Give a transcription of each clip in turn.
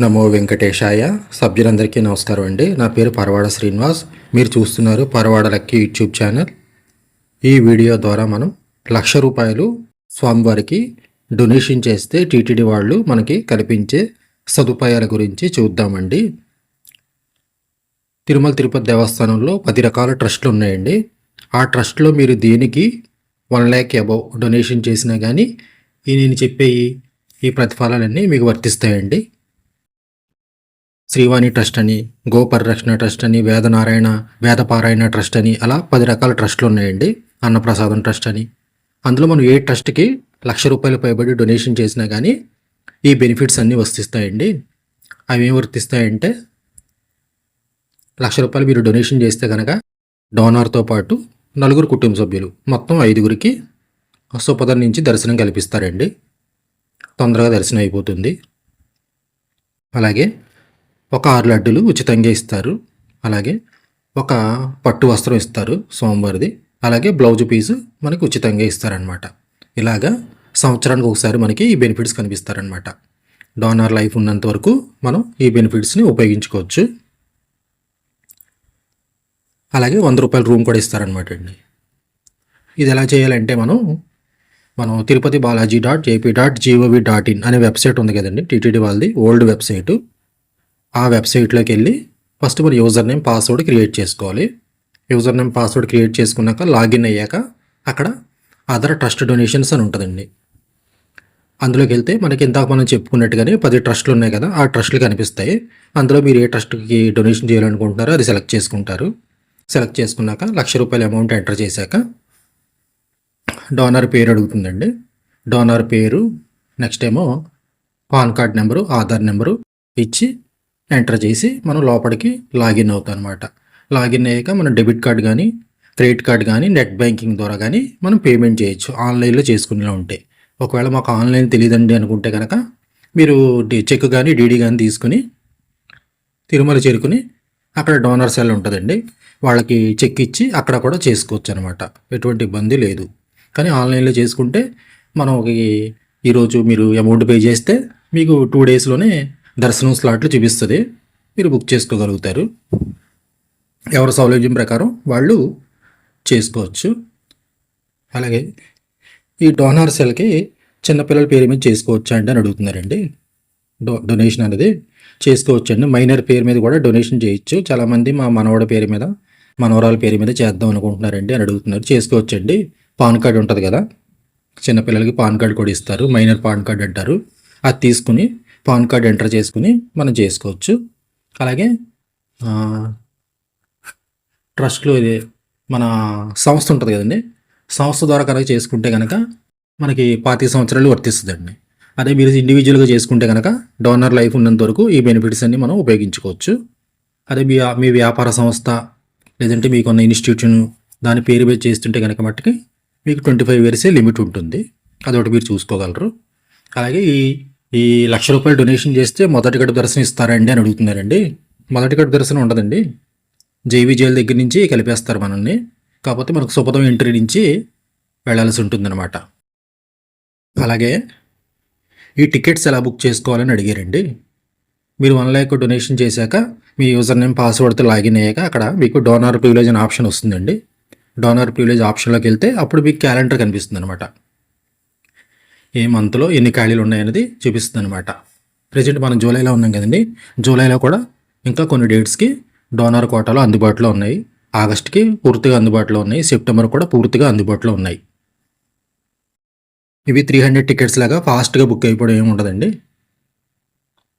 నమో వెంకటేశాయ. సభ్యులందరికీ నమస్కారం అండి. నా పేరు పరవాడ శ్రీనివాస్. మీరు చూస్తున్నారు పరవాడ లక్కీ యూట్యూబ్ ఛానల్. ఈ వీడియో ద్వారా మనం లక్ష రూపాయలు స్వామివారికి డొనేషన్ చేస్తే టీటీడీ వాళ్ళు మనకి కల్పించే సదుపాయాల గురించి చూద్దామండి. తిరుమల తిరుపతి దేవస్థానంలో పది రకాల ట్రస్ట్లు ఉన్నాయండి. ఆ ట్రస్ట్లో మీరు దేనికి వన్ ల్యాక్ అబౌవ్ డొనేషన్ చేసినా కానీ ఈ నేను చెప్పే ఈ- ఈ ప్రతిఫలాలన్నీ మీకు వర్తిస్తాయండి. శ్రీవాణి ట్రస్ట్ అని గోపరిరక్షణ ట్రస్ట్ అని వేదనారాయణ వేదపారాయణ ట్రస్ట్ అని అలా పది రకాల ట్రస్టులు ఉన్నాయండి అన్నప్రసాదం ట్రస్ట్ అని. అందులో మనం ఏ ట్రస్ట్కి లక్ష రూపాయలు పైబడి డొనేషన్ చేసినా కానీ ఈ బెనిఫిట్స్ అన్నీ వర్తిస్తాయండి అవి ఏం వర్తిస్తాయంటే లక్ష రూపాయలు మీరు డొనేషన్ చేస్తే కనుక డోనార్తో పాటు నలుగురు కుటుంబ సభ్యులు మొత్తం ఐదుగురికి సుపదం నుంచి దర్శనం కల్పిస్తారండి. తొందరగా దర్శనం అయిపోతుంది. అలాగే ఒక ఆరు లడ్డూలు ఉచితంగా ఇస్తారు. అలాగే ఒక పట్టు వస్త్రం ఇస్తారు సోమవారిది. అలాగే బ్లౌజ్ పీసు మనకి ఉచితంగా ఇస్తారనమాట ఇలాగా సంవత్సరానికి ఒకసారి మనకి ఈ బెనిఫిట్స్ కనిపిస్తారనమాట డోనర్ లైఫ్ ఉన్నంత వరకు మనం ఈ బెనిఫిట్స్ని ఉపయోగించుకోవచ్చు. అలాగే వంద రూపాయల రూమ్ కూడా ఇస్తారనమాట అండి. ఇది ఎలా చేయాలంటే మనం మనం Tirupati Balaji dot AP dot gov dot in అనే వెబ్సైట్ ఉంది కదండి. టీటీడీ వాళ్ళది ఓల్డ్ వెబ్సైటు. ఆ వెబ్సైట్లోకి వెళ్ళి ఫస్ట్ మన యూజర్ నేమ్ పాస్వర్డ్ క్రియేట్ చేసుకోవాలి. యూజర్ నేమ్ పాస్వర్డ్ క్రియేట్ చేసుకున్నాక లాగిన్ అయ్యాక అక్కడ అదర్ ట్రస్ట్ డొనేషన్స్ అని ఉంటుందండి. అందులోకి వెళ్తే మనకి ఇందాక మనం చెప్పుకున్నట్టుగానే పది ట్రస్ట్లు ఉన్నాయి కదా ఆ ట్రస్ట్లు కనిపిస్తాయి. అందులో మీరు ఏ ట్రస్ట్కి డొనేషన్ చేయాలనుకుంటున్నారో అది సెలెక్ట్ చేసుకుంటారు. సెలెక్ట్ చేసుకున్నాక లక్ష రూపాయల అమౌంట్ ఎంటర్ చేశాక డోనర్ పేరు అడుగుతుందండి. డోనర్ పేరు నెక్స్ట్ ఏమో PAN card number Aadhaar number ఇచ్చి ఎంటర్ చేసి మనం లోపలికి లాగిన్ అవుతాం అనమాట లాగిన్ అయ్యాక మనం డెబిట్ కార్డ్ కానీ క్రెడిట్ కార్డ్ కానీ నెట్ బ్యాంకింగ్ ద్వారా కానీ మనం పేమెంట్ చేయొచ్చు. ఆన్లైన్లో చేసుకునేలా ఉంటే. ఒకవేళ మాకు ఆన్లైన్ తెలియదండి అనుకుంటే కనుక మీరు చెక్ కానీ డీడీ కానీ తీసుకుని తిరుమల చేరుకుని అక్కడ డోనర్ సెల్ ఉంటుందండి. వాళ్ళకి చెక్ ఇచ్చి అక్కడ కూడా చేసుకోవచ్చు అనమాట ఎటువంటి ఇబ్బంది లేదు. కానీ ఆన్లైన్లో చేసుకుంటే మనం ఈ- ఈరోజు మీరు అమౌంట్ పే చేస్తే మీకు టూ డేస్లోనే దర్శనం స్లాట్లు చూపిస్తుంది. మీరు బుక్ చేసుకోగలుగుతారు. ఎవరి సౌలభ్యం ప్రకారం వాళ్ళు చేసుకోవచ్చు. అలాగే ఈ డోనార్ సెల్కి చిన్నపిల్లల పేరు మీద చేసుకోవచ్చా అండి అని అడుగుతున్నారండి. డొ డొనేషన్ అనేది చేసుకోవచ్చు అండి. మైనర్ పేరు మీద కూడా డొనేషన్ చేయొచ్చు. చాలామంది మా మనవడ పేరు మీద మనవరాల పేరు మీద చేద్దాం అనుకుంటున్నారండి అని అడుగుతున్నారు. చేసుకోవచ్చండి పాన్ కార్డ్ ఉంటుంది కదా. చిన్నపిల్లలకి పాన్ కార్డ్ కూడా ఇస్తారు. మైనర్ పాన్ కార్డ్ అంటారు. అది తీసుకుని పాన్ కార్డ్ ఎంటర్ చేసుకుని మనం చేసుకోవచ్చు. అలాగే ట్రస్ట్లో ఇది మన సంస్థ ఉంటుంది కదండి. సంస్థ ద్వారా కనుక చేసుకుంటే కనుక మనకి పాతిక సంవత్సరాలు వర్తిస్తుందండి. అదే మీరు ఇండివిజువల్గా చేసుకుంటే కనుక డోనర్ లైఫ్ ఉన్నంత వరకు ఈ బెనిఫిట్స్ అన్ని మనం ఉపయోగించుకోవచ్చు. అదే మీ మీ వ్యాపార సంస్థ లేదంటే మీకు ఉన్న ఇన్స్టిట్యూషన్ దాని పేరు మీద చేస్తుంటే కనుక మట్టుకి మీకు ట్వంటీ ఫైవ్ ఇయర్సే లిమిట్ ఉంటుంది. అదొకటి మీరు చూసుకోగలరు. అలాగే ఈ ఈ లక్ష రూపాయలు డొనేషన్ చేస్తే మొదటి గడుపు దర్శనం ఇస్తారండి అని అడుగుతున్నారండి. మొదటి గడుపు దర్శనం ఉండదండి. జేవీ జైలు దగ్గర నుంచి కలిపేస్తారు మనల్ని. కాకపోతే మనకు సుపదం ఎంట్రీ నుంచి వెళ్ళాల్సి ఉంటుందన్నమాట. అలాగే ఈ టికెట్స్ ఎలా బుక్ చేసుకోవాలని అడిగారండి. మీరు వన్ ల్యాక్ డొనేషన్ చేశాక మీ యూజర్ నేమ్ పాస్వర్డ్తో లాగిన్ అయ్యాక అక్కడ మీకు డోనార్ ప్రివిలేజ్ అనే ఆప్షన్ వస్తుందండి. డోనార్ ప్రివిలేజ్ ఆప్షన్లోకి వెళ్తే అప్పుడు మీకు క్యాలెండర్ కనిపిస్తుంది అనమాట ఏ మంత్లో ఎన్ని ఖాళీలు ఉన్నాయనేది చూపిస్తుంది అనమాట ప్రజెంట్ మనం జూలైలో ఉన్నాం కదండి. జూలైలో కూడా ఇంకా కొన్ని డేట్స్కి డోనర్ కోటాలో అందుబాటులో ఉన్నాయి. ఆగస్ట్కి పూర్తిగా అందుబాటులో ఉన్నాయి. సెప్టెంబర్ కూడా పూర్తిగా అందుబాటులో ఉన్నాయి. ఇవి త్రీ హండ్రెడ్ టికెట్స్ లాగా ఫాస్ట్గా బుక్ అయిపోవడం ఏమి ఉండదండి.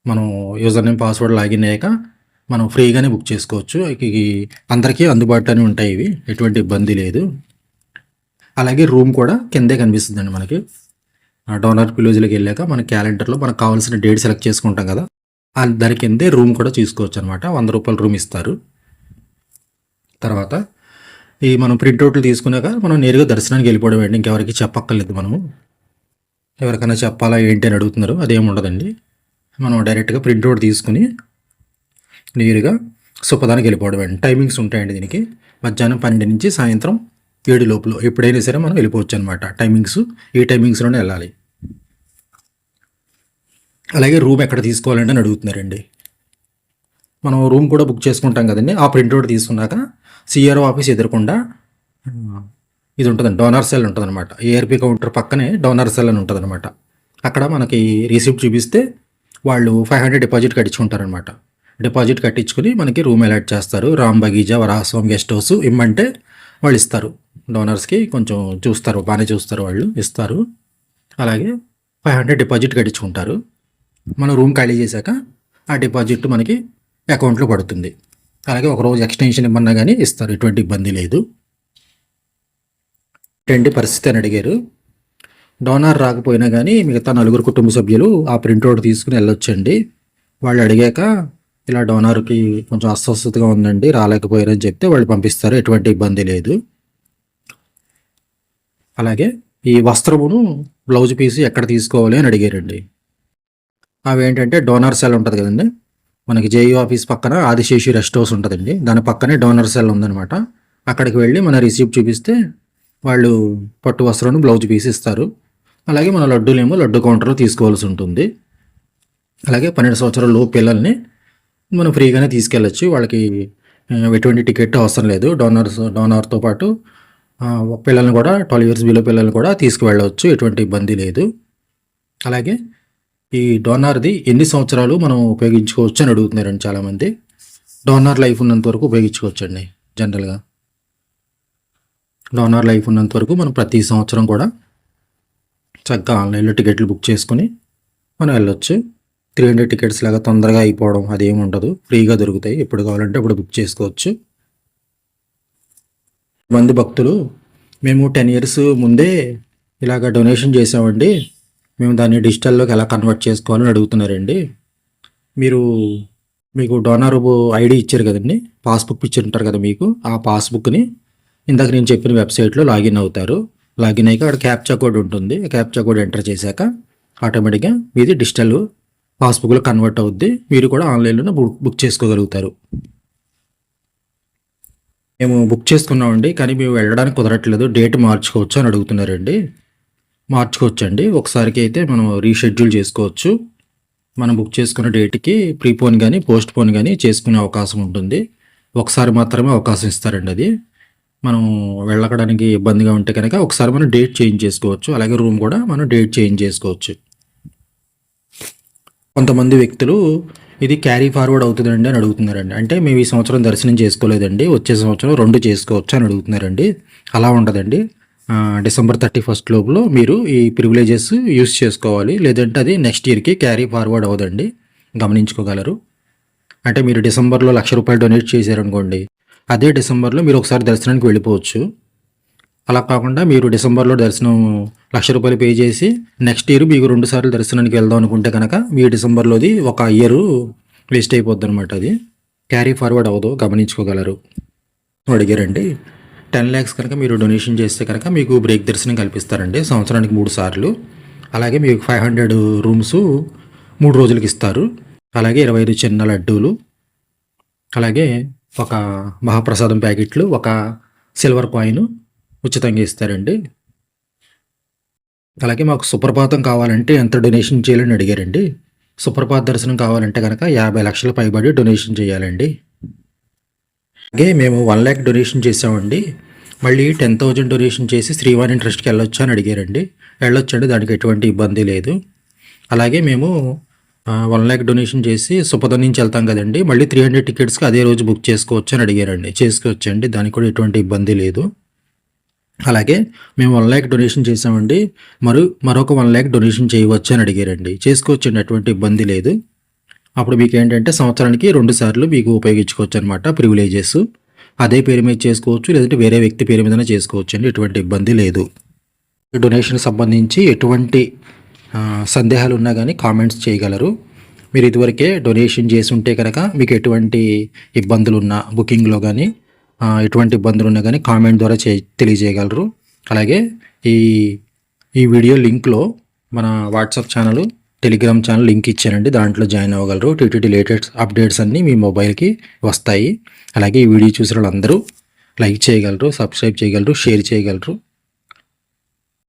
మనం యూజర్ నేమ్ పాస్వర్డ్ లాగిన్ అయ్యాక మనం ఫ్రీగానే బుక్ చేసుకోవచ్చు. అందరికీ అందుబాటులోనే ఉంటాయి ఇవి. ఎటువంటి ఇబ్బంది లేదు. అలాగే రూమ్ కూడా కిందే కనిపిస్తుందండి మనకి. డోనర్ పిలోజ్లోకి వెళ్ళాక మన క్యాలెండర్లో మనకు కావాల్సిన డేట్ సెలెక్ట్ చేసుకుంటాం కదా. దాని కిందే రూమ్ కూడా తీసుకోవచ్చు అనమాట వంద రూపాయలు రూమ్ ఇస్తారు. తర్వాత ఈ మనం ప్రింట్అవుట్లు తీసుకున్నాక మనం నేరుగా దర్శనానికి వెళ్ళిపోవడం ఏంటి ఇంకెవరికి చెప్పక్కర్లేదు మనము. ఎవరికైనా చెప్పాలా ఏంటి అని అడుగుతున్నారు. అదేం ఉండదండి. మనం డైరెక్ట్గా ప్రింట్అవుట్ తీసుకుని నేరుగా సుపదానికి వెళ్ళిపోవడం అండి. టైమింగ్స్ ఉంటాయండి దీనికి. మధ్యాహ్నం పన్నెండు నుంచి సాయంత్రం ఏడు లోపల ఎప్పుడైనా సరే మనం వెళ్ళిపోవచ్చు అనమాట టైమింగ్స్ ఈ టైమింగ్స్లోనే వెళ్ళాలి. అలాగే రూమ్ ఎక్కడ తీసుకోవాలంటే అని అడుగుతున్నారండి. మనం రూమ్ కూడా బుక్ చేసుకుంటాం కదండి. ఆ ప్రింట్అవుట్ తీసుకున్నాక సిఆర్ఓ ఆఫీస్ ఎదురకుండా ఇది ఉంటుందండి డోనర్ సెల్ ఉంటుందన్నమాట. ఏఆర్పి కౌంటర్ పక్కనే డోనర్ సెల్ అని ఉంటుందన్నమాట. అక్కడ మనకి రిసిప్ట్ చూపిస్తే వాళ్ళు ఫైవ్ హండ్రెడ్ డిపాజిట్ కట్టించుకుంటారనమాట డిపాజిట్ కట్టించుకుని మనకి రూమ్ అలాట్ చేస్తారు. రామ్ బగీజా వరాహస్వామి గెస్ట్ హౌస్ ఇమ్మంటే వాళ్ళు ఇస్తారు. డోనర్స్కి కొంచెం చూస్తారు బాగానే చూస్తారు వాళ్ళు ఇస్తారు. అలాగే ఫైవ్ హండ్రెడ్ డిపాజిట్ కట్టించుకుంటారు. మనం రూమ్ ఖాళీ చేశాక ఆ డిపాజిట్ మనకి అకౌంట్లో పడుతుంది. అలాగే ఒక రోజు ఎక్స్టెన్షన్ ఇవ్వన్నా కానీ ఇస్తారు. ఎటువంటి ఇబ్బంది లేదు. రెండి పరిస్థితి అని అడిగారు. డోనార్ రాకపోయినా కానీ మిగతా నలుగురు కుటుంబ సభ్యులు ఆ ప్రింట్అవుట్ తీసుకుని వెళ్ళొచ్చండి. వాళ్ళు అడిగాక ఇలా డోనార్కి కొంచెం అస్వస్థతగా ఉందండి రాలేకపోయారని చెప్తే వాళ్ళు పంపిస్తారు. ఎటువంటి ఇబ్బంది లేదు. అలాగే ఈ వస్త్రమును బ్లౌజ్ పీస్ ఎక్కడ తీసుకోవాలి అని అడిగారండి. అవి ఏంటంటే డోనర్ సెల్ ఉంటుంది కదండి. మనకి జేయూ ఆఫీస్ పక్కన ఆదిశేషి రెస్ట్ హౌస్ ఉంటుందండి. దాని పక్కనే డోనర్ సెల్ ఉందన్నమాట. అక్కడికి వెళ్ళి మన రిసీప్ట్ చూపిస్తే వాళ్ళు పట్టు వస్త్రం బ్లౌజ్ పీస్ ఇస్తారు. అలాగే మన లడ్డూలేమో లడ్డు కౌంటర్లో తీసుకోవాల్సి ఉంటుంది. అలాగే పన్నెండు సంవత్సరాల లోపు పిల్లల్ని మనం ఫ్రీగానే తీసుకెళ్ళచ్చు. వాళ్ళకి ఎటువంటి టికెట్ అవసరం లేదు. డోనర్స్ డోనర్తో పాటు పిల్లల్ని కూడా ట్వెల్వ్ ఇయర్స్ బిలో పిల్లల్ని కూడా తీసుకువెళ్ళవచ్చు ఎటువంటి ఇబ్బంది లేదు. అలాగే ఈ డోనార్ది ఎన్ని సంవత్సరాలు మనం ఉపయోగించుకోవచ్చు అని అడుగుతున్నారండి చాలామంది. డోనార్ లైఫ్ ఉన్నంత వరకు ఉపయోగించుకోవచ్చు అండి జనరల్గా. డోనార్ లైఫ్ ఉన్నంత వరకు మనం ప్రతి సంవత్సరం కూడా చక్కగా ఆన్లైన్లో టికెట్లు బుక్ చేసుకుని మనం వెళ్ళొచ్చు. త్రీ హండ్రెడ్ టికెట్స్ లాగా తొందరగా అయిపోవడం అదేమి ఉండదు. ఫ్రీగా దొరుకుతాయి. ఎప్పుడు కావాలంటే అప్పుడు బుక్ చేసుకోవచ్చు. మంది భక్తులు మేము టెన్ ఇయర్స్ ముందే ఇలాగ డొనేషన్ చేసామండి మేము దాన్ని డిజిటల్లోకి ఎలా కన్వర్ట్ చేసుకోవాలని అడుగుతున్నారండి. మీరు మీకు డోనర్ ఐడి ఇచ్చారు కదండి. పాస్బుక్ ఇచ్చి ఉంటారు కదా మీకు. ఆ పాస్బుక్ని ఇందాక నేను చెప్పిన వెబ్సైట్లో లాగిన్ అవుతారు. లాగిన్ అయ్యాక అక్కడ క్యాప్చా కోడ్ ఉంటుంది. క్యాప్చా కోడ్ ఎంటర్ చేశాక ఆటోమేటిక్గా మీది డిజిటల్ పాస్బుక్లో కన్వర్ట్ అవుద్ది. మీరు కూడా ఆన్లైన్లోనే బుక్ బుక్ చేసుకోగలుగుతారు. మేము బుక్ చేసుకున్నామండి. కానీ మేము వెళ్ళడానికి కుదరట్లేదు. డేట్ మార్చుకోవచ్చు అని అడుగుతున్నారండి. మార్చుకోవచ్చండి. ఒకసారికి అయితే మనం రీషెడ్యూల్ చేసుకోవచ్చు. మనం బుక్ చేసుకున్న డేట్కి ప్రీపోన్ కానీ పోస్ట్ పోన్ కానీ చేసుకునే అవకాశం ఉంటుంది. ఒకసారి మాత్రమే అవకాశం ఇస్తారండి అది. మనం వెళ్ళకడానికి ఇబ్బందిగా ఉంటే కనుక ఒకసారి మనం డేట్ చేంజ్ చేసుకోవచ్చు. అలాగే రూమ్ కూడా మనం డేట్ చేంజ్ చేసుకోవచ్చు. కొంతమంది వ్యక్తులు ఇది క్యారీ ఫార్వర్డ్ అవుతుందండి అని అడుగుతున్నారండి. అంటే మేము ఈ సంవత్సరం దర్శనం చేసుకోలేదండి. వచ్చే సంవత్సరం రెండు చేసుకోవచ్చు అని అడుగుతున్నారండి. అలా ఉండదండి. డిసెంబర్ థర్టీ ఫస్ట్ లోపులో మీరు ఈ ప్రివిలేజెస్ యూస్ చేసుకోవాలి. లేదంటే అది నెక్స్ట్ ఇయర్కి క్యారీ ఫార్వర్డ్ అవ్వదండి. గమనించుకోగలరు. అంటే మీరు డిసెంబర్లో లక్ష రూపాయలు డొనేట్ చేశారనుకోండి అదే డిసెంబర్లో మీరు ఒకసారి దర్శనానికి వెళ్ళిపోవచ్చు. అలా కాకుండా మీరు డిసెంబర్లో దర్శనం లక్ష రూపాయలు పే చేసి నెక్స్ట్ ఇయర్ మీకు రెండు సార్లు దర్శనానికి వెళ్దాం అనుకుంటే కనుక మీ డిసెంబర్లోది ఒక ఇయర్ వేస్ట్ అయిపోద్ది అనమాట అది. క్యారీ ఫార్వర్డ్ అవ్వదు. గమనించుకోగలరు. అడిగారండి. టెన్ ల్యాక్స్ కనుక మీరు డొనేషన్ చేస్తే కనుక మీకు బ్రేక్ దర్శనం కల్పిస్తారండి సంవత్సరానికి మూడు సార్లు. అలాగే మీకు ఫైవ్ హండ్రెడ్ రూమ్స్ మూడు రోజులకి ఇస్తారు. అలాగే ఇరవై ఐదు చిన్న లడ్డూలు అలాగే ఒక మహాప్రసాదం ప్యాకెట్లు ఒక సిల్వర్ కాయిన్ ఉచితంగా ఇస్తారండి. అలాగే మాకు సుప్రపాతం కావాలంటే ఎంత డొనేషన్ చేయాలని అడిగారండి. సుప్రపాత దర్శనం కావాలంటే కనుక యాభై లక్షల పైబడి డొనేషన్ చేయాలండి. అలాగే మేము వన్ ల్యాక్ డొనేషన్ చేసామండి మళ్ళీ టెన్ థౌజండ్ డొనేషన్ చేసి శ్రీవాణి ట్రస్ట్కి వెళ్ళొచ్చు అని అడిగారండి. వెళ్ళొచ్చండి దానికి ఎటువంటి ఇబ్బంది లేదు. అలాగే మేము వన్ ల్యాక్ డొనేషన్ చేసి సుపదం నుంచి వెళ్తాం కదండి. మళ్ళీ త్రీ హండ్రెడ్ టికెట్స్కి అదే రోజు బుక్ చేసుకోవచ్చు అని అడిగారండి. చేసుకోవచ్చండి దానికి కూడా ఎటువంటి ఇబ్బంది లేదు. అలాగే మేము వన్ ల్యాక్ డొనేషన్ చేసామండి మరో మరొక వన్ ల్యాక్ డొనేషన్ చేయవచ్చు అని అడిగారండి. చేసుకోవచ్చండి ఎటువంటి ఇబ్బంది లేదు. అప్పుడు మీకు ఏంటంటే సంవత్సరానికి రెండు సార్లు మీకు ఉపయోగించుకోవచ్చు అనమాట ప్రివిలేజెస్ అదే పేరు మీద చేసుకోవచ్చు లేదంటే వేరే వ్యక్తి పేరు మీదనే చేసుకోవచ్చు అండి ఎటువంటి ఇబ్బంది లేదు. డొనేషన్కి సంబంధించి ఎటువంటి సందేహాలు ఉన్నా కానీ కామెంట్స్ చేయగలరు. మీరు ఇదివరకే డొనేషన్ చేసి ఉంటే కనుక మీకు ఎటువంటి ఇబ్బందులు ఉన్నా బుకింగ్లో కానీ ఎటువంటి ఇబ్బందులు ఉన్నా కానీ కామెంట్ ద్వారా చే తెలియజేయగలరు. అలాగే ఈ ఈ వీడియో లింక్లో మన WhatsApp channel Telegram channel link ఇచ్చానండి. దాంట్లో జాయిన్ అవ్వగలరు. టీటీడీ లేటెస్ట్ అప్డేట్స్ అన్నీ మీ మొబైల్కి వస్తాయి. అలాగే ఈ వీడియో చూసిన వాళ్ళందరూ లైక్ చేయగలరు సబ్స్క్రైబ్ చేయగలరు షేర్ చేయగలరు.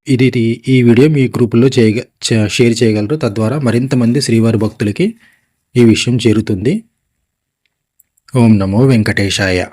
ఇది ఈ వీడియో మీ గ్రూపుల్లో చేయగ చ- షేర్ చేయగలరు. తద్వారా మరింత మంది శ్రీవారి భక్తులకి ఈ విషయం చేరుతుంది. ఓం నమో వెంకటేశాయ.